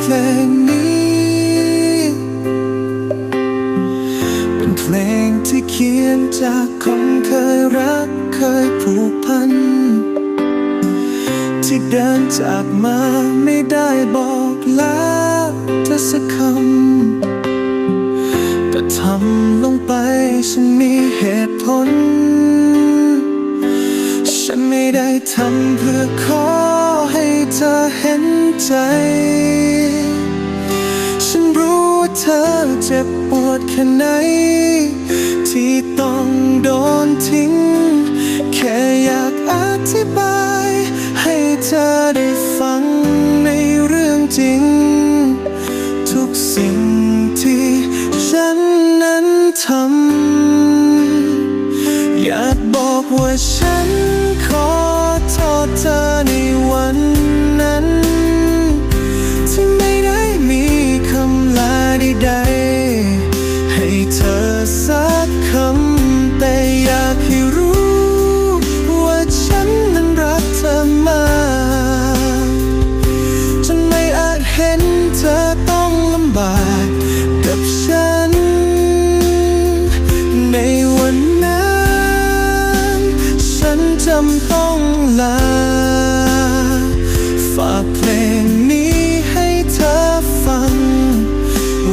เพลงนี้ เป็นเพลงที่เขียนจากคนเคยรักเคยผูกพัน ที่เดินจากมาไม่ได้บอกลาเธอสักคำแต่ทำลงไปฉันมีเหตุผล ฉันไม่ได้ทำเพื่อขอให้เธอเห็นใจ ค่ไหน ที่ต้องโดนทิ้ง แค่อยากอธิบาย ให้เธอได้ฟังในเรื่องจริง ทุกสิ่งที่ฉันนั้นทำอยากบอกว่าฉันขอโทษเธอำต้องลา ฝากเพลงนี้ให้เธอฟัง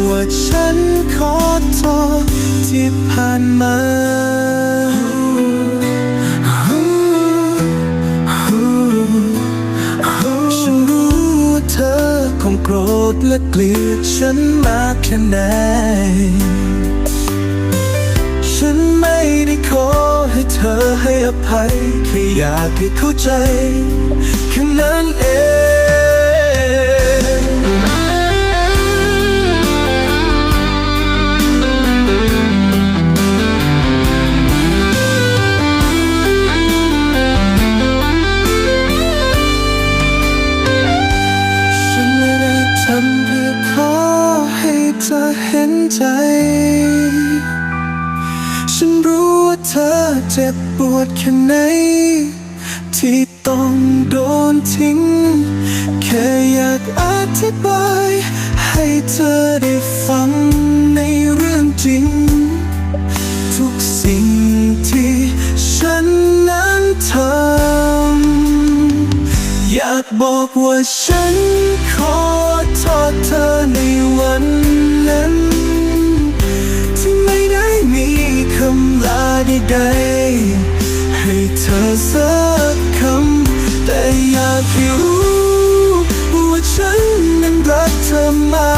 ว่าฉันขอโทษที่ผ่านมาฉันรู้ว่าเธอคงโกรธและเกลียดฉันมากแค่ไหน อให้อภัยแค่อยากให้เข้าใจ เจ็บปวดแค่ไหน ที่ต้องโดนทิ้ง แค่อยากอธิบาย ให้เธอได้ฟังในเรื่องจริง ทุกสิ่งที่ฉันนั้นทำอยากบอกว่าฉันขอโทษเธอในวันนั้น เธอมา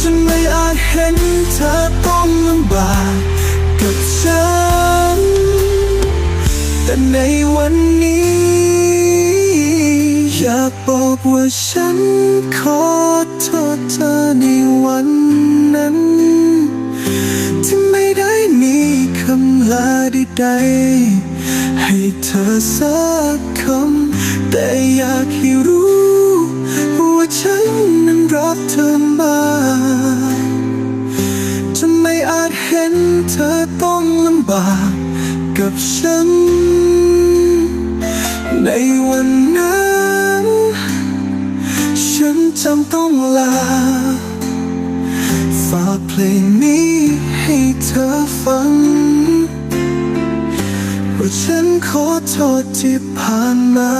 จนไม่อาจเห็นเธอต้องลำบากกับฉัน แต่ในวันนี้ อยากบอกว่าฉันขอโทษเธอในวันนั้นที่ไม่ได้มีคำลาใดๆให้เธอสักคำแต่อยากให้รู้ ฉันนั้นรักเธอมากจะไม่อาจเห็นเธอต้องลำบากกับฉัน ในวันนั้นฉันจำต้องลาฝากเพลงนี้ให้เธอฟังว่าฉันขอโทษที่ผ่านมา